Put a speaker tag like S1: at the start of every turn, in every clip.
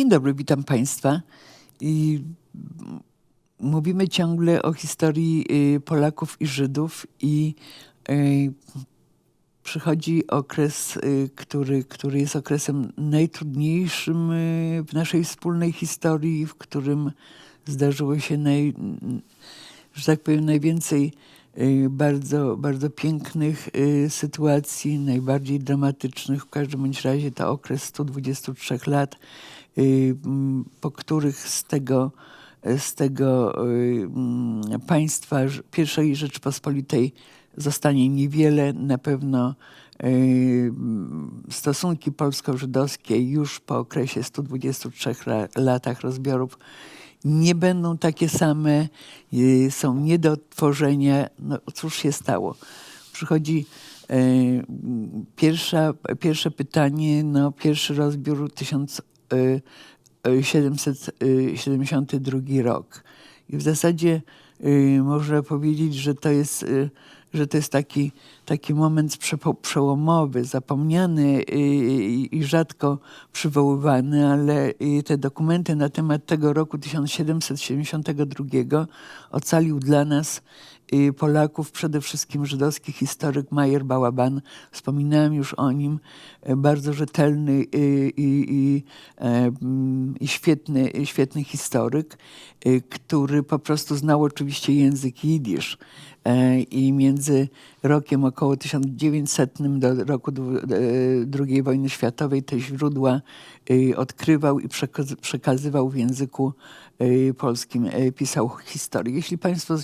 S1: Dzień dobry, witam Państwa. I mówimy ciągle o historii y, Polaków i Żydów i y, przychodzi okres, y, który, który jest okresem najtrudniejszym w naszej wspólnej historii, w którym zdarzyło się naj, że tak powiem, najwięcej bardzo, bardzo pięknych sytuacji, najbardziej dramatycznych. W każdym bądź razie to okres 123 lat, Y, po których z tego, z tego y, państwa pierwszej rzeczypospolitej zostanie niewiele. Na pewno y, stosunki polsko-żydowskie już po okresie 123 latach rozbiorów nie będą takie same, są nie do odtworzenia. No cóż się stało? Przychodzi Pierwsza, pierwsze pytanie, no, pierwszy rozbiór 1000, Y, y, 772 y, rok. I w zasadzie można powiedzieć, że to jest, że to jest taki, taki moment przełomowy, zapomniany i rzadko przywoływany, ale te dokumenty na temat tego roku 1772 ocalił dla nas Polaków, przede wszystkim żydowski historyk Majer Bałaban. Wspominałem już o nim. e, Bardzo rzetelny y, i, i, e, mm, i świetny, świetny historyk, który po prostu znał oczywiście język jidysz. E, I między rokiem około 1900 do roku e, II wojny światowej te źródła odkrywał i przekaz- przekazywał w języku y, polskim, y, pisał historię. Jeśli Państwo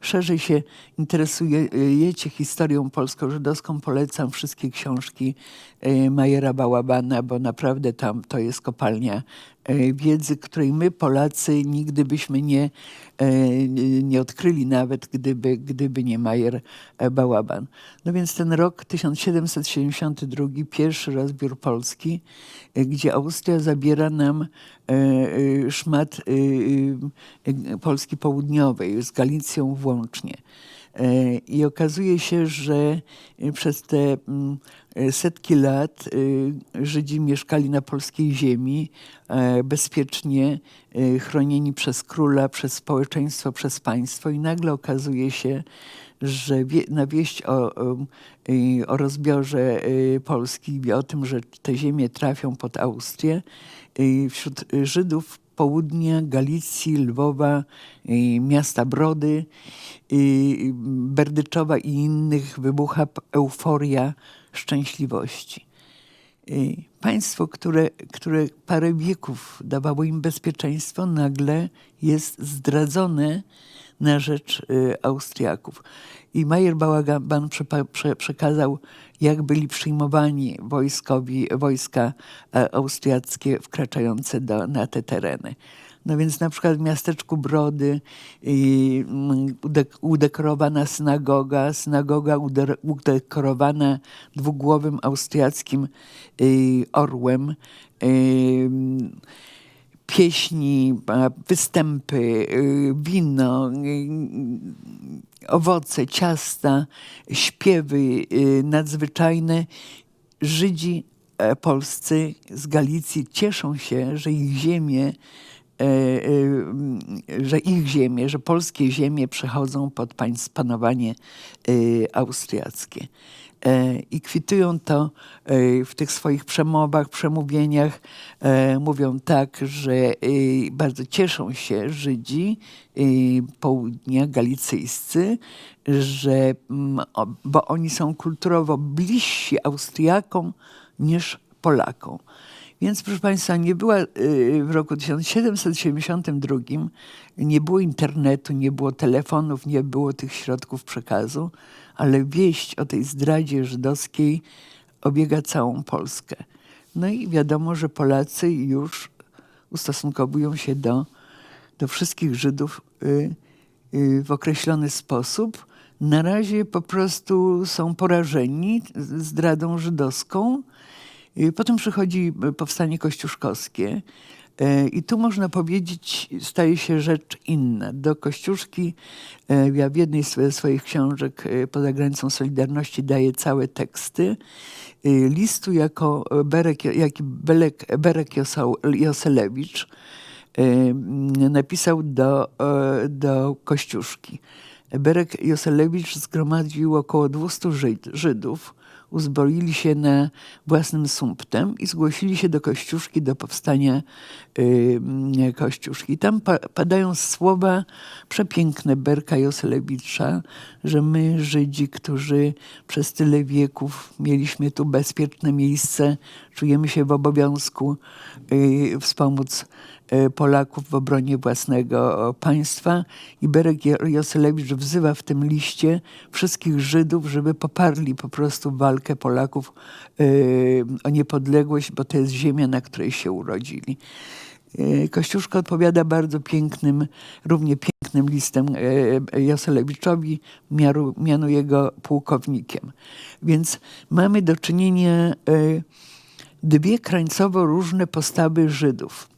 S1: szerzej się interesujecie historią polsko-żydowską, polecam wszystkie książki Majera Bałabana, bo naprawdę tam to jest kopalnia wiedzy, której my Polacy nigdy byśmy nie, nie- odkryli nawet, gdyby, gdyby nie Majer e, Bałaban. No więc ten rok 1772, pierwszy rozbiór Polski, gdzie Austria zabiera nam e, e, szmat e, Polski Południowej z Galicją włącznie. I okazuje się, że przez te mm, setki lat e, Żydzi mieszkali na polskiej ziemi e, bezpiecznie, e, chronieni przez króla, przez społeczeństwo, przez państwo i nagle okazuje się, że wie, na wieść o, o, rozbiorze Polski i o tym, że te ziemie trafią pod Austrię, wśród Żydów południa, Galicji, Lwowa, y, miasta Brody, y, Berdyczowa i innych wybucha euforia szczęśliwości. Y, Państwo, które, które parę wieków dawało im bezpieczeństwo, nagle jest zdradzone na rzecz y, Austriaków. I Majer prze, przekazał, jak byli przyjmowani wojskowi, wojska e, austriackie wkraczające do, na te tereny. No więc na przykład w miasteczku Brody y, mm, udek- udekorowana synagoga, synagoga ude- udekorowana dwugłowym austriackim y, orłem. y, Pieśni, a, występy, y, wino, y, owoce, ciasta, śpiewy nadzwyczajne. Żydzi e, polscy z Galicji cieszą się, że ich ziemie e, e, że ich ziemie, że polskie ziemie przechodzą pod panowanie e, austriackie. E, I kwitują to e, w tych swoich przemowach, przemówieniach. E, Mówią tak, że bardzo cieszą się Żydzi południa galicyjscy, że, mm, bo oni są kulturowo bliżsi Austriakom niż Polakom. Więc proszę Państwa, nie była w roku 1772, nie było internetu, nie było telefonów, nie było tych środków przekazu, ale wieść o tej zdradzie żydowskiej obiega całą Polskę. No i wiadomo, że Polacy już ustosunkowują się do, do wszystkich Żydów y, y, w określony sposób. Na razie po prostu są porażeni zdradą żydowską. Y, Potem przychodzi powstanie kościuszkowskie I tu można powiedzieć, staje się rzecz inna. Do Kościuszki e, ja w jednej z swoich książek e, poza granicą Solidarności daję całe teksty. Listu jako Berek, jak Belek, Berek Joselewicz napisał do, do Kościuszki. Berek Joselewicz zgromadził około 200 Żydów, uzbroili się na własnym sumptem i zgłosili się do Kościuszki, do powstania y, Kościuszki. Tam pa, padają słowa przepiękne Berka Joselewicza, że my, Żydzi, którzy przez tyle wieków mieliśmy tu bezpieczne miejsce, czujemy się w obowiązku y, wspomóc Polaków w obronie własnego państwa. I Berek Joselewicz wzywa w tym liście wszystkich Żydów, żeby poparli po prostu walkę Polaków y, o niepodległość, bo to jest ziemia, na której się urodzili. Kościuszka odpowiada bardzo pięknym, równie pięknym listem Joselewiczowi, mianuje go pułkownikiem. Więc mamy do czynienia dwie krańcowo różne postawy Żydów.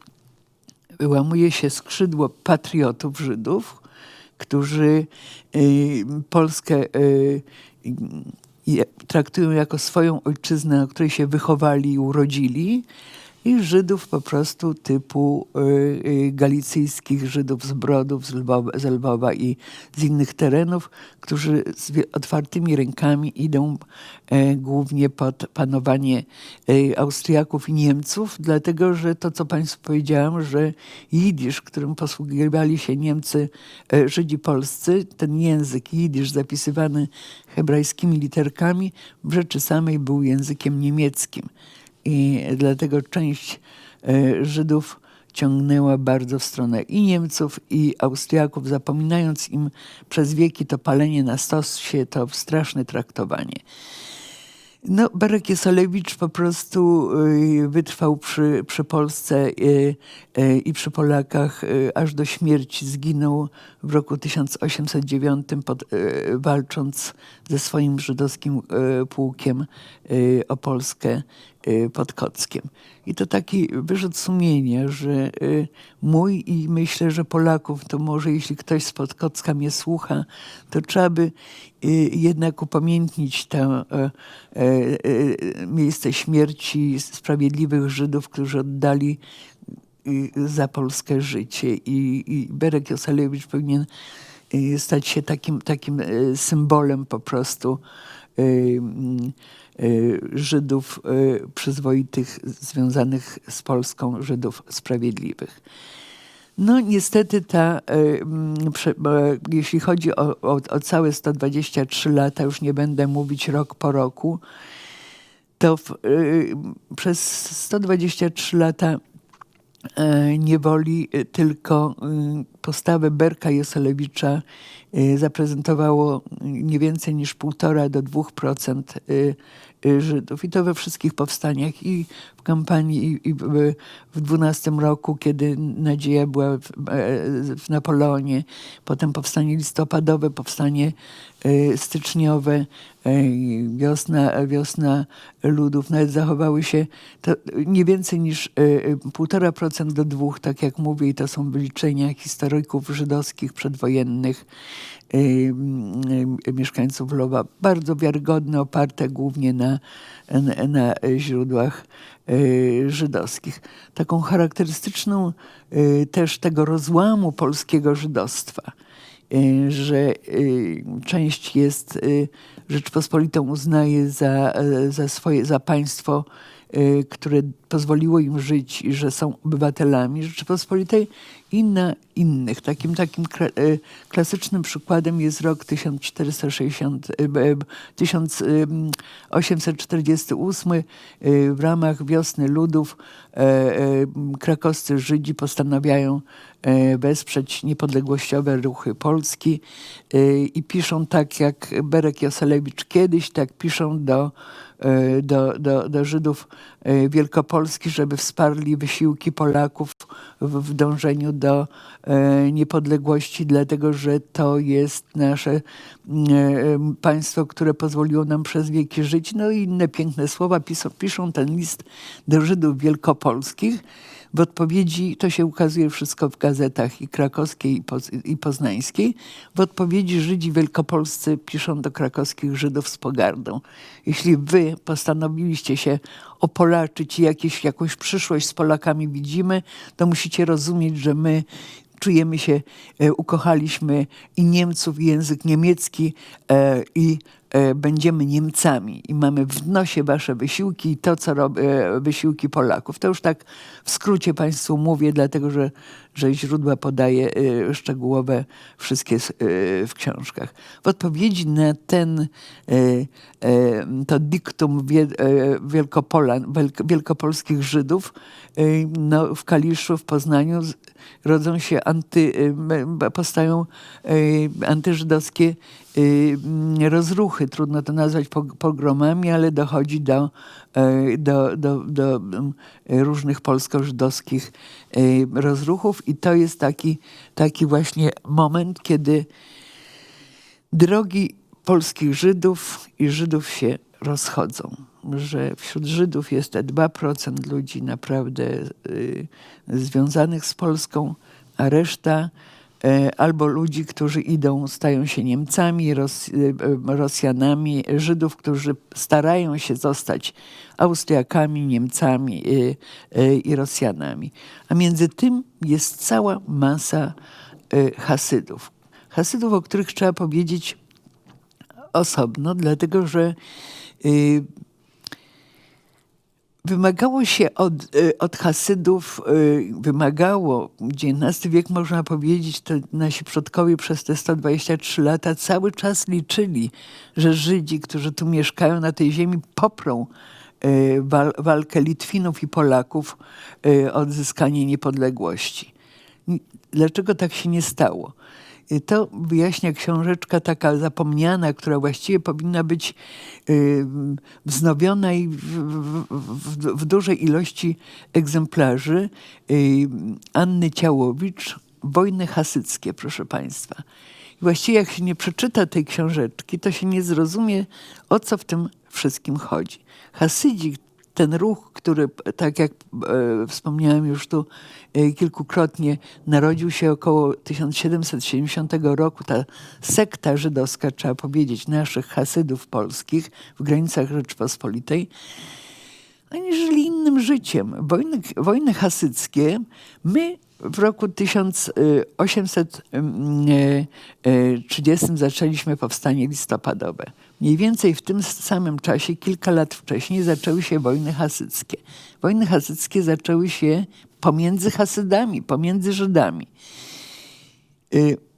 S1: Wyłamuje się skrzydło patriotów Żydów, którzy y, Polskę y, traktują jako swoją ojczyznę, na której się wychowali i urodzili, i Żydów po prostu typu y, y, galicyjskich Żydów z Brodów, z Lwowa, z Lwowa i z innych terenów, którzy z otwartymi rękami idą e, głównie pod panowanie e, Austriaków i Niemców, dlatego że to, co Państwu powiedziałam, że jidysz, którym posługiwali się Niemcy, e, Żydzi polscy, ten język jidysz zapisywany hebrajskimi literkami w rzeczy samej był językiem niemieckim i dlatego część e, Żydów ciągnęła bardzo w stronę i Niemców, i Austriaków, zapominając im przez wieki to palenie na stosie, to straszne traktowanie. No, Berek Jesolewicz po prostu y, wytrwał przy, przy Polsce y, y, i przy Polakach aż do śmierci. Zginął w roku 1809 pod, walcząc ze swoim żydowskim pułkiem o Polskę pod Kockiem. I to taki wyrzut sumienia, że mój i myślę, że Polaków, to może jeśli ktoś z Podkocka mnie słucha, to trzeba by jednak upamiętnić to e, e, miejsce śmierci sprawiedliwych Żydów, którzy oddali za Polskę życie. I, Berek Josalewicz powinien stać się takim, takim e, symbolem po prostu Żydów przyzwoitych, związanych z Polską, Żydów sprawiedliwych. No niestety ta, e, jeśli chodzi o, o, o całe 123 lata, już nie będę mówić rok po roku, to w, przez 123 lata niewoli tylko postawę Berka Joselewicza zaprezentowało nie więcej niż 1,5 do 2% Żydów. I to we wszystkich powstaniach i kampanii w 12 roku, kiedy nadzieja była w, w Napoleonie, potem powstanie listopadowe, powstanie e, styczniowe, e, wiosna, wiosna ludów, nawet zachowały się nie więcej niż 1,5% e, do dwóch, tak jak mówię, i to są wyliczenia historyków żydowskich przedwojennych mieszkańców Lowa. Bardzo wiarygodne, oparte głównie na, na, na źródłach żydowskich. Taką charakterystyczną y, też tego rozłamu polskiego żydostwa, y, że część jest Rzeczpospolitą uznaje za, za swoje, za państwo, które pozwoliło im żyć i że są obywatelami Rzeczypospolitej i na innych. Takim, takim e, klasycznym przykładem jest rok 1460, 1848. E, e, w ramach Wiosny Ludów krakowscy Żydzi postanawiają wesprzeć niepodległościowe ruchy Polski i piszą tak jak Berek Joselewicz kiedyś, tak piszą do, do, do, do Żydów Wielkopolski, żeby wsparli wysiłki Polaków w, w dążeniu do e, niepodległości, dlatego że to jest nasze e, państwo, które pozwoliło nam przez wieki żyć. No i inne piękne słowa piszą, piszą ten list do Żydów wielkopolskich w odpowiedzi, to się ukazuje wszystko w gazetach i krakowskiej i, poz, i poznańskiej, w odpowiedzi Żydzi wielkopolscy piszą do krakowskich Żydów z pogardą. Jeśli wy postanowiliście się opolaczyć i jakieś, jakąś przyszłość z Polakami widzimy, to musicie rozumieć, że my czujemy się, e, ukochaliśmy i Niemców, i język niemiecki e, i e, będziemy Niemcami i mamy w nosie wasze wysiłki i to, co robią wysiłki Polaków. To już tak w skrócie Państwu mówię, dlatego że, że źródła podaję szczegółowe wszystkie w książkach. W odpowiedzi na ten to diktum Wielkopolan, wielkopolskich Żydów no, w Kaliszu, w Poznaniu rodzą się anty, powstają antyżydowskie rozruchy. Trudno to nazwać pogromami, ale dochodzi do, do, do, do różnych polsko-żydowskich rozruchów i to jest taki, taki właśnie moment, kiedy drogi polskich Żydów i Żydów się rozchodzą. Że wśród Żydów jest te 2% ludzi naprawdę y, związanych z Polską, a reszta y, albo ludzi, którzy idą, stają się Niemcami, Ros, y, Rosjanami, Żydów, którzy starają się zostać Austriakami, Niemcami i Rosjanami. A między tym jest cała masa Hasydów. Hasydów, o których trzeba powiedzieć osobno, dlatego że wymagało się od, y, od Hasydów, y, wymagało, XIX wiek można powiedzieć, to nasi przodkowie przez te 123 lata cały czas liczyli, że Żydzi, którzy tu mieszkają na tej ziemi, poprą wal, walkę Litwinów i Polaków o odzyskanie niepodległości. Dlaczego tak się nie stało? To wyjaśnia książeczka taka zapomniana, która właściwie powinna być y, wznowiona i w, w, w, w dużej ilości egzemplarzy y, Anny Ciałowicz, Wojny hasyckie, proszę Państwa. I właściwie jak się nie przeczyta tej książeczki, to się nie zrozumie, o co w tym wszystkim chodzi. Hasydzi, ten ruch, który, tak jak e, wspomniałem już tu e, kilkukrotnie, narodził się około 1770 roku. Ta sekta żydowska, trzeba powiedzieć, naszych Hasydów polskich w granicach Rzeczpospolitej, oni żyli innym życiem. Wojny, wojny hasyckie my w roku 1830 zaczęliśmy powstanie listopadowe. Mniej więcej w tym samym czasie, kilka lat wcześniej, zaczęły się wojny hasyckie. Wojny hasyckie zaczęły się pomiędzy Hasydami, pomiędzy Żydami.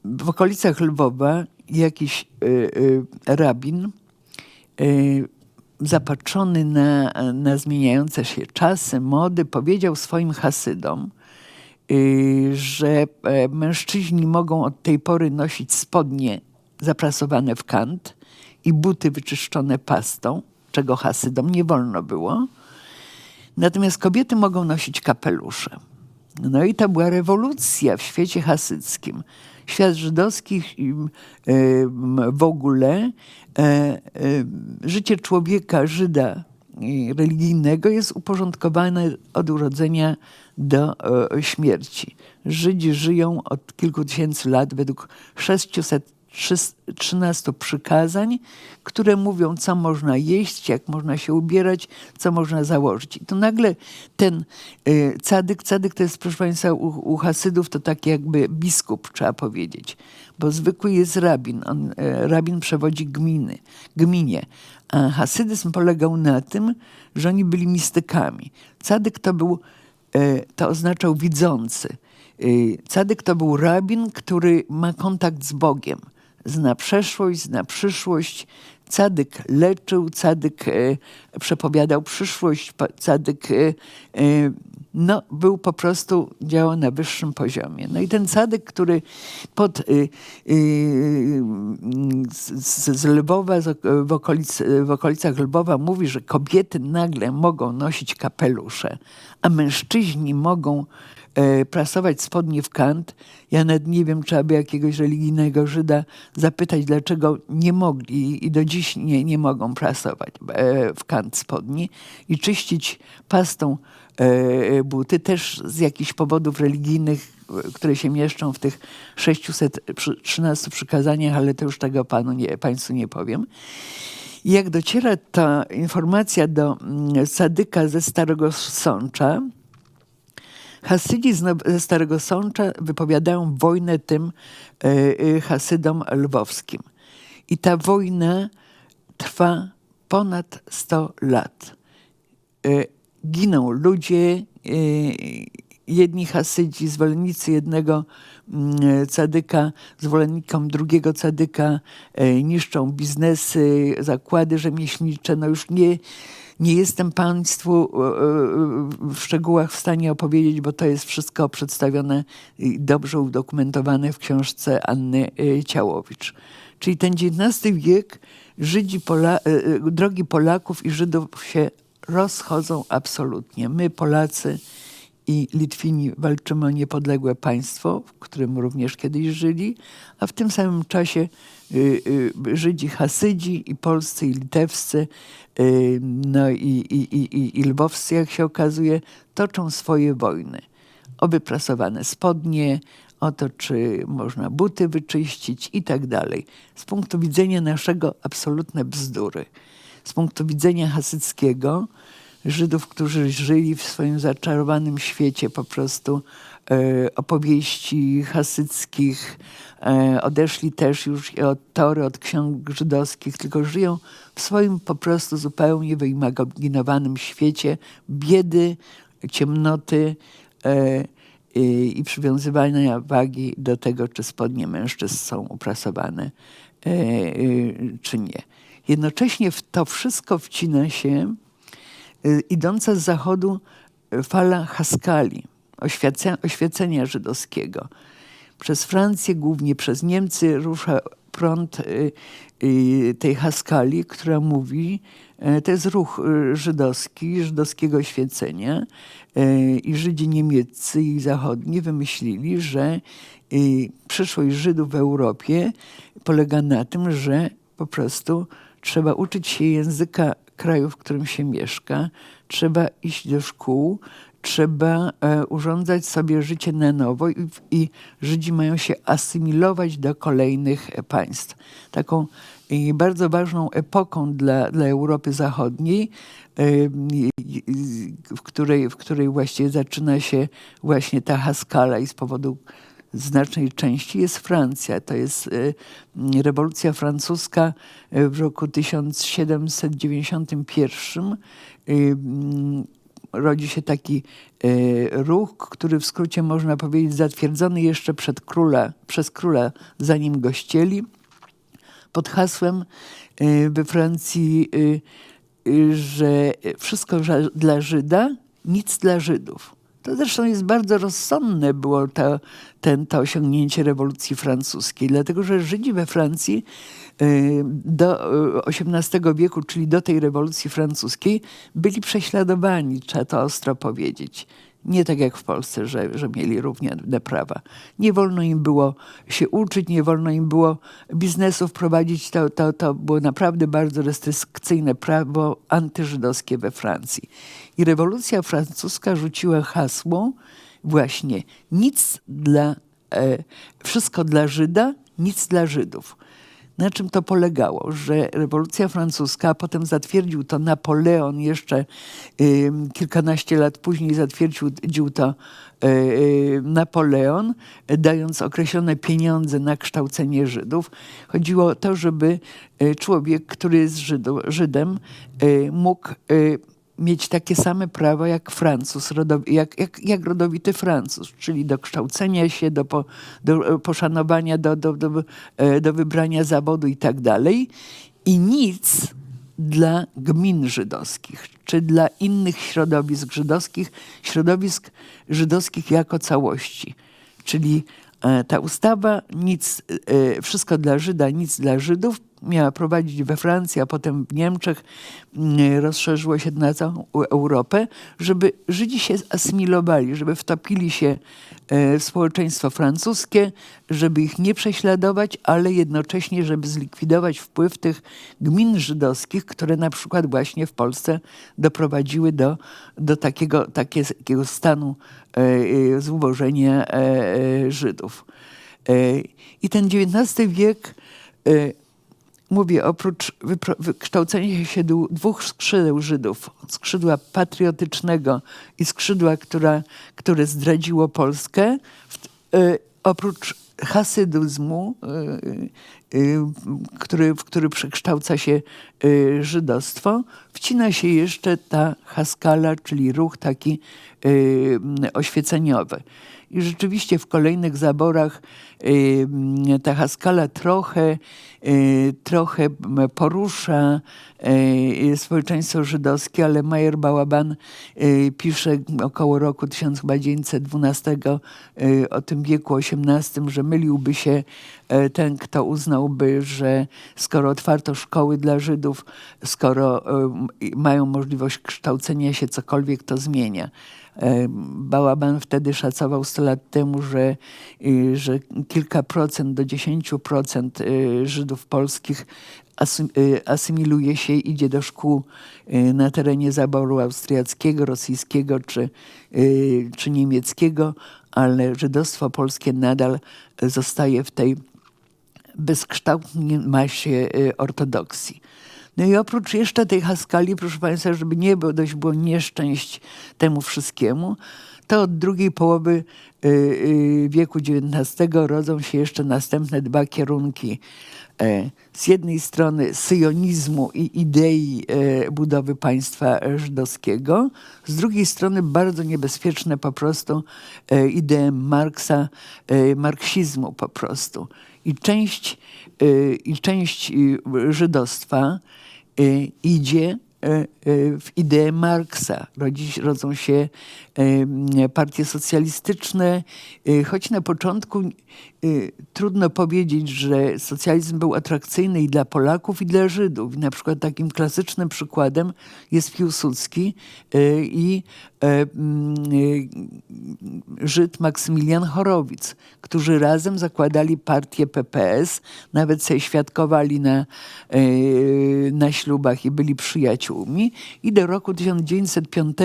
S1: W okolicach Lwowa jakiś rabin zapatrzony na, na zmieniające się czasy, mody, powiedział swoim Hasydom, że e, mężczyźni mogą od tej pory nosić spodnie zaprasowane w kant, i buty wyczyszczone pastą, czego Hasydom nie wolno było. Natomiast kobiety mogą nosić kapelusze. No i to była rewolucja w świecie hasyckim. Świat żydowski w ogóle, e, e, życie człowieka, Żyda religijnego jest uporządkowane od urodzenia do e, śmierci. Żydzi żyją od kilku tysięcy lat według 600 13 przykazań, które mówią, co można jeść, jak można się ubierać, co można założyć. I to nagle ten y, cadyk, cadyk to jest, proszę Państwa, u, u Hasydów to taki jakby biskup, trzeba powiedzieć, bo zwykły jest rabin. On, y, rabin przewodzi gminy, gminie. A hasydyzm polegał na tym, że oni byli mistykami. Cadyk to był, y, to oznaczał widzący. Cadyk to był rabin, który ma kontakt z Bogiem zna przeszłość, zna przyszłość. Cadyk leczył, cadyk e, przepowiadał przyszłość, cadyk e, e, no, był po prostu, działał na wyższym poziomie. No i ten cadyk, który pod, y, y, z, z Lwowa, z, w, okolic, w okolicach Lwowa mówi, że kobiety nagle mogą nosić kapelusze, a mężczyźni mogą prasować spodnie w kant. Ja nawet nie wiem, czy aby jakiegoś religijnego Żyda zapytać, dlaczego nie mogli i do dziś nie, nie mogą prasować e, w kant spodni i czyścić pastą e, buty, też z jakichś powodów religijnych, e, które się mieszczą w tych 613 przykazaniach, ale to już tego panu nie, państwu nie powiem. Jak dociera ta informacja do mm, Sadyka ze Starego Sącza, Hasydzi ze Starego Sącza wypowiadają wojnę tym e, e, Hasydom lwowskim. I ta wojna trwa ponad 100 lat. E, Giną ludzie, jedni Hasydzi, zwolennicy jednego mm, cadyka, zwolennikom drugiego cadyka, niszczą biznesy, zakłady rzemieślnicze. No już nie, nie jestem Państwu e, e, w szczegółach w stanie opowiedzieć, bo to jest wszystko przedstawione i dobrze udokumentowane w książce Anny e, Ciałowicz. Czyli ten XIX wiek, Żydzi, Pola, drogi Polaków i Żydów się rozchodzą absolutnie. My, Polacy i Litwini, walczymy o niepodległe państwo, w którym również kiedyś żyli, a w tym samym czasie Żydzi Hasydzi i polscy i litewscy, y, no i, i, i, i, lwowscy, jak się okazuje, toczą swoje wojny. O wyprasowane spodnie, o to, czy można buty wyczyścić i tak dalej. Z punktu widzenia naszego absolutne bzdury. Z punktu widzenia hasyckiego, Żydów, którzy żyli w swoim zaczarowanym świecie po prostu opowieści hasyckich, e, odeszli też już od Tory, od ksiąg żydowskich, tylko żyją w swoim po prostu zupełnie wyimaginowanym świecie biedy, ciemnoty e, i, przywiązywania wagi do tego, czy spodnie mężczyzn są uprasowane, e, e, czy nie. Jednocześnie w to wszystko wcina się y, idąca z zachodu y, fala Haskali, oświece, oświecenia żydowskiego. Przez Francję, głównie przez Niemcy rusza prąd y, y, tej Haskali, która mówi, e, to jest ruch y, żydowski, żydowskiego oświecenia e, i Żydzi niemieccy i zachodni wymyślili, że przyszłość Żydów w Europie polega na tym, że po prostu trzeba uczyć się języka kraju, w którym się mieszka, trzeba iść do szkół, trzeba e, urządzać sobie życie na nowo i, i Żydzi mają się asymilować do kolejnych państw. Taką e, bardzo ważną epoką dla, dla Europy Zachodniej, e, w której, w której właściwie zaczyna się właśnie ta Haskala i z powodu znacznej części jest Francja. To jest rewolucja francuska w roku 1791. Rodzi się taki e, ruch, który w skrócie można powiedzieć zatwierdzony jeszcze przed króla, przez króla, zanim go ścieli, pod hasłem e, we Francji, e, e, że wszystko dla Żyda, nic dla Żydów. To zresztą jest bardzo rozsądne było to, ten, to osiągnięcie rewolucji francuskiej, dlatego że Żydzi we Francji y, do y, XVIII wieku, czyli do tej rewolucji francuskiej, byli prześladowani, trzeba to ostro powiedzieć. Nie tak jak w Polsce, że, że mieli równe prawa. Nie wolno im było się uczyć, nie wolno im było biznesów prowadzić. To, to, to było naprawdę bardzo restrykcyjne prawo antyżydowskie we Francji. I rewolucja francuska rzuciła hasło właśnie nic dla, e, wszystko dla Żyda, nic dla Żydów. Na czym to polegało? Że rewolucja francuska, a potem zatwierdził to Napoleon jeszcze kilkanaście lat później zatwierdził to y, y, Napoleon, dając określone pieniądze na kształcenie Żydów. Chodziło o to, żeby y, człowiek, który jest Żydem, mógł mieć takie same prawa jak Francuz, jak, jak, jak rodowity Francuz, czyli do kształcenia się, do, po, do e, poszanowania, do, do, do, e, do wybrania zawodu i tak dalej. I nic dla gmin żydowskich, czy dla innych środowisk żydowskich, środowisk żydowskich jako całości. Czyli e, ta ustawa, nic, wszystko dla Żyda, nic dla Żydów, miała prowadzić we Francji, a potem w Niemczech, mm, rozszerzyło się na całą Europę, żeby Żydzi się asymilowali, żeby wtopili się e, w społeczeństwo francuskie, żeby ich nie prześladować, ale jednocześnie, żeby zlikwidować wpływ tych gmin żydowskich, które na przykład właśnie w Polsce doprowadziły do, do takiego, takiego stanu e, e, zubożenia Żydów. I ten XIX wiek mówię, oprócz wykształcenia się dwóch skrzydeł Żydów, skrzydła patriotycznego i skrzydła, która, które zdradziło Polskę, y, oprócz hasydyzmu, y, y, który, w który przekształca się żydostwo, wcina się jeszcze ta haskala, czyli ruch taki oświeceniowy. I rzeczywiście w kolejnych zaborach ta Haskala trochę, y, trochę porusza y, społeczeństwo żydowskie, ale Majer Bałaban y, pisze około roku 1912 o tym wieku XVIII, że myliłby się ten, kto uznałby, że skoro otwarto szkoły dla Żydów, skoro mają możliwość kształcenia się, cokolwiek to zmienia. Bałaban wtedy szacował 100 lat temu, że, że kilka procent do 10% y, Żydów polskich y, asymiluje się idzie do szkół y, na terenie zaboru austriackiego, rosyjskiego czy, czy niemieckiego, ale żydostwo polskie nadal zostaje w tej bezkształtnej masie ortodoksji. No i oprócz jeszcze tej Haskali, proszę Państwa, żeby nie było, dość było nieszczęść temu wszystkiemu, to od drugiej połowy y, y, wieku XIX rodzą się jeszcze następne dwa kierunki. E, z jednej strony syjonizmu i idei e, budowy państwa żydowskiego, z drugiej strony bardzo niebezpieczne po prostu e, idee Marksa, marksizmu po prostu. I część, i część żydostwa idzie w ideę Marksa. Rodzi, rodzą się e, partie socjalistyczne, choć na początku trudno powiedzieć, że socjalizm był atrakcyjny i dla Polaków, i dla Żydów. Na przykład takim klasycznym przykładem jest Piłsudski i Żyd Maksymilian Chorowic, którzy razem zakładali partię PPS, nawet sobie świadkowali na, na ślubach i byli przyjaciółmi i do roku 1905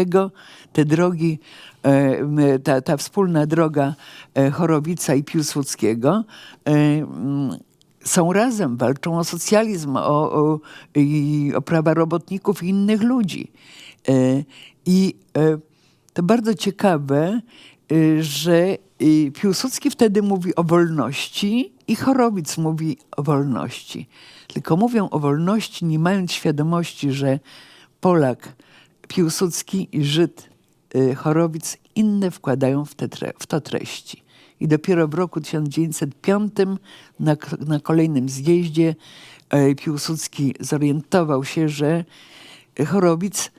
S1: te drogi, e, ta, ta wspólna droga e, Chorowica i Piłsudskiego e, są razem, walczą o socjalizm, o, o, o prawa robotników i innych ludzi. I to bardzo ciekawe, że Piłsudski wtedy mówi o wolności i Chorowic mówi o wolności tylko mówią o wolności, nie mając świadomości, że Polak, Piłsudski i Żyd Chorowic inne wkładają w, te, w to treści. I dopiero w roku 1905 na, na kolejnym zjeździe y, Piłsudski zorientował się, że Chorowic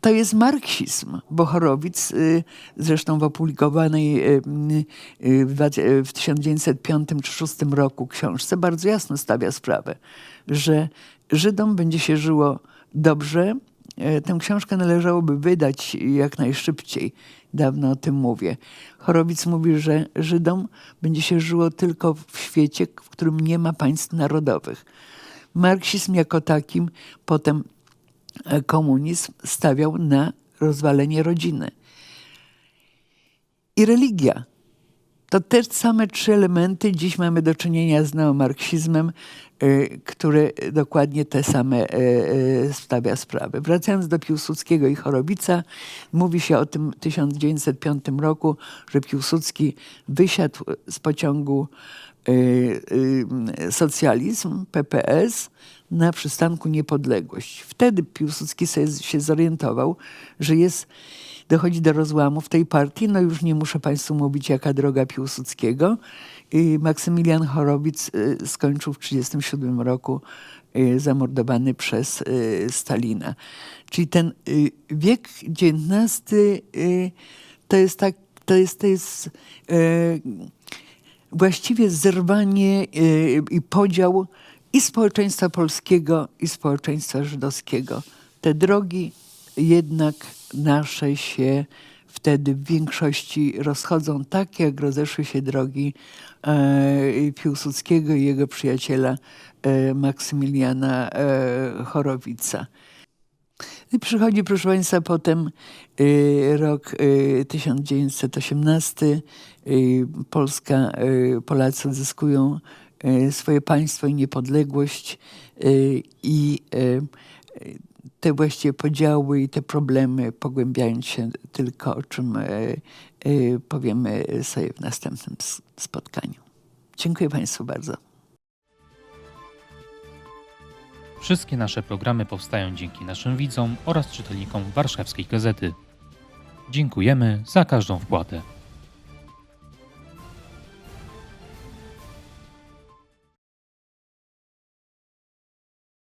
S1: to jest marksizm, bo Chorowic, y, zresztą w opublikowanej y, y, w 1905 czy 1906 roku książce bardzo jasno stawia sprawę, że Żydom będzie się żyło dobrze. E, tę książkę należałoby wydać jak najszybciej. Dawno o tym mówię. Chorowic mówi, że Żydom będzie się żyło tylko w świecie, w którym nie ma państw narodowych. Marksizm jako takim potem E, komunizm stawiał na rozwalenie rodziny. I religia. To te same trzy elementy. Dziś mamy do czynienia z neomarksizmem, e, który dokładnie te same e, stawia sprawy. Wracając do Piłsudskiego i Chorowica, mówi się o tym w 1905 roku, że Piłsudski wysiadł z pociągu socjalizm, PPS, na przystanku Niepodległość. Wtedy Piłsudski się zorientował, że jest, dochodzi do rozłamu w tej partii. No już nie muszę Państwu mówić, jaka droga Piłsudskiego. I Maksymilian Chorowic y, skończył w 1937 roku y, zamordowany przez y, Stalina. Czyli ten wiek XIX to jest tak, to jest, to jest właściwie zerwanie i podział i społeczeństwa polskiego, i społeczeństwa żydowskiego. Te drogi jednak nasze się wtedy w większości rozchodzą tak, jak rozeszły się drogi e, Piłsudskiego i jego przyjaciela e, Maksymiliana e, Chorowica. I przychodzi, proszę Państwa, potem rok y, 1918. Y, Polska, Polacy odzyskują swoje państwo i niepodległość i te właściwie podziały i te problemy pogłębiają się tylko, o czym y, y, powiemy sobie w następnym spotkaniu. Dziękuję Państwu bardzo.
S2: Wszystkie nasze programy powstają dzięki naszym widzom oraz czytelnikom Warszawskiej Gazety. Dziękujemy za każdą wpłatę.